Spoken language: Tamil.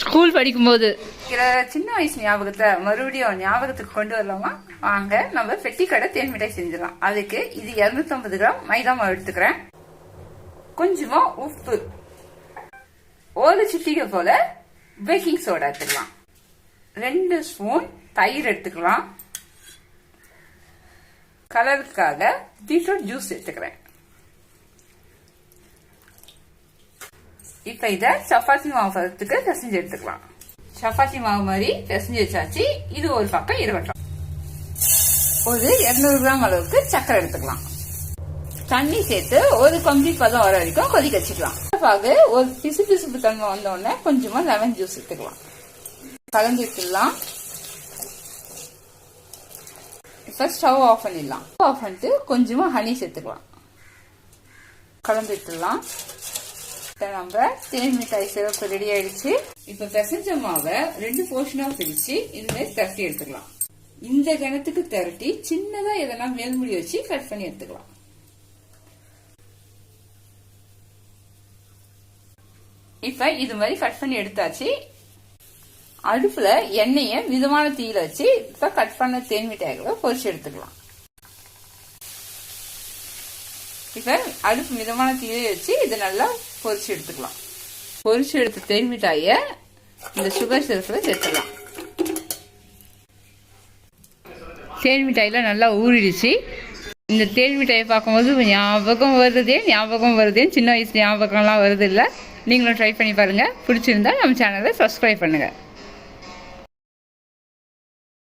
ஸ்கூல் படிக்கும்போது. சின்ன வயசு ஞாபகத்தை மறுபடியும் ஞாபகத்துக்கு கொண்டு வரலாமா? வாங்க நம்ம பெட்டி கடை தேன் மிட்டாய் செஞ்சிடலாம். அதுக்கு இது 250 கிராம் மைதா மாவு எடுத்துக்கிறேன். கொஞ்சமா உப்பு. ஒரு சிட்டிகை போல பேக்கிங் சோடா எடுத்துக்கலாம். ரெண்டு ஸ்பூன் தயிர் எடுத்துக்கலாம். கலருக்காக பீட்ரூட் ஜூஸ் எடுத்துக்கிறேன். இப்போ இதை சப்பாத்தி மாவு பதத்துக்கு பிசைஞ்சு எடுத்துக்கலாம். சப்பாத்தி மாவு மாதிரி பிசைஞ்சு வச்சாச்சு. இது ஒரு பக்கம் இருக்கட்டும் ஒரு 200 கிராம் அளவுக்கு சக்கரை எடுத்துக்கலாம். தண்ணி சேர்த்து ஒரு கம்பி பதம் வர வரைக்கும் கொதிக்க வச்சுக்கலாம். பாகு ஒரு பிசு பிசுப்பு தன்மை வந்த உடனே கொஞ்சமா லெமன் ஜூஸ் எடுத்துக்கலாம். கலந்து வச்சிடலாம் இப்ப ஸ்டவ் ஆஃப் பண்ணிடலாம். ஆஃப் பண்ணிட்டு கொஞ்சமா ஹனி சேர்த்துக்கலாம். கலந்து விட்டுடலாம் நம்ம தேன் மிட்டாய் சிறப்பு ரெடி ஆயிடுச்சு. இப்ப பிசைஞ்ச மாவை ரெண்டு போர்ஷனா பிரிச்சு இதுல திரட்டி எடுத்துக்கலாம். இந்த கணத்துக்கு திரட்டி சின்னதா எதனா மேல்முடி வச்சு கட் பண்ணி எடுத்துக்கலாம். இப்ப இது மாதிரி கட் பண்ணி எடுத்தாச்சு. அடுப்புல எண்ணெய மிதமான தீயில வச்சு இப்ப கட் பண்ண தேன் மிட்டாய்களை பொரிச்சு எடுத்துக்கலாம். இப்ப அடுப்பு மிதமான தீயில வச்சு இது நல்லா பொரிச்சு எடுத்துக்கலாம். பொரிச்சு எடுத்த தேன் மிட்டாய இந்த சுகர் சிரப்பில் சேர்த்துக்கலாம். தேன் மிட்டாயில் நல்லா ஊறிடுச்சு. இந்த தேன் மிட்டாயை பார்க்கும்போது ஞாபகம் வருதே ஞாபகம் வருதே. சின்ன வயசு ஞாபகம்லாம் வருது இல்லை நீங்களும் ட்ரை பண்ணி பாருங்கள் பிடிச்சிருந்தா நம்ம சேனலை சப்ஸ்கிரைப் பண்ணுங்கள்